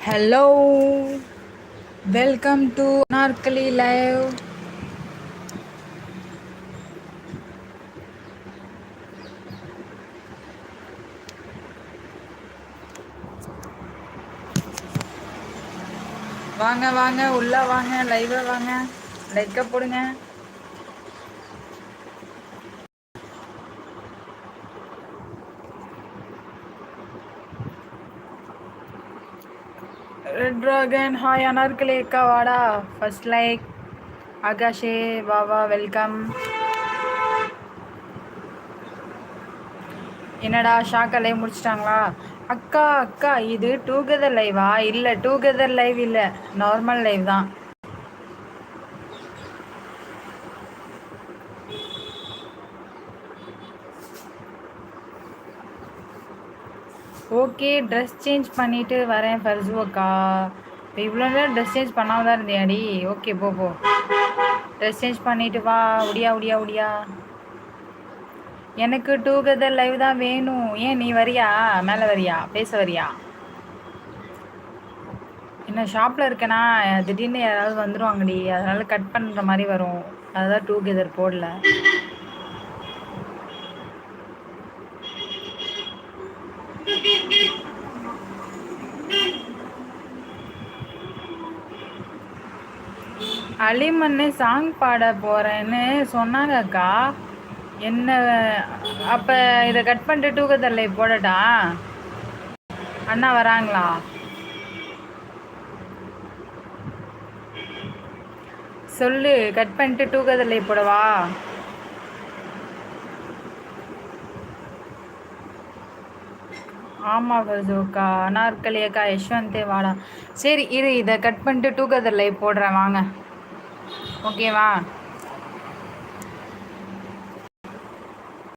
Hello welcome to நாற்களி live வாங்க வாங்க உள்ள வாங்க லைவ் வாங்க. லைக்க போடுங்க. ட்ராகன் ஹாய் அனார்களே அக்கா வாடா ஃபர்ஸ்ட் லைக் ஆகாஷே வாவா வெல்கம் என்னடா ஷாக்கலே முடிச்சிட்டாங்களா? அக்கா அக்கா இது டூகெதர் லைவா இல்லை டூகெதர் லைவ் இல்லை. நார்மல் லைவ் தான். ஓகே ட்ரெஸ் சேஞ்ச் பண்ணிவிட்டு வரேன் ஃபர்ஸு அக்கா. இப்போ இவ்வளோ நேரம் ட்ரெஸ் சேஞ்ச் பண்ணாமல் தான் இருந்தியாடி? ஓகே போ போ. ட்ரெஸ் சேஞ்ச் பண்ணிவிட்டு வா. உடியா உடியா உடியா. எனக்கு டூகெதர் லைவ் தான் வேணும். ஏன் நீ வரியா? மேலே வரியா? பேச வரியா? என்ன ஷாப்பில் இருக்கேனா? திடீர்னு யாராவது வந்துடுவாங்கடி அதனால் கட் பண்ணுற மாதிரி வரும். அதுதான் டூகெதர் போடல. அலிமண்ணு சாங் பாட போகிறேன்னு சொன்னாங்க அக்கா. என்ன அப்போ இதை கட் பண்ணிட்டு டூகதர்லை போடட்டா? அண்ணா வராங்களா? சொல்லு கட் பண்ணிட்டு டூகதர்லை போடவா? ஆமாம் ஃபர்சோக்கா அனார்கலி அக்கா யஷ்வந்தே வாடா. சரி இரு இதை கட் பண்ணிட்டு டூகதர் போடுறேன் வாங்க. ஓகேவா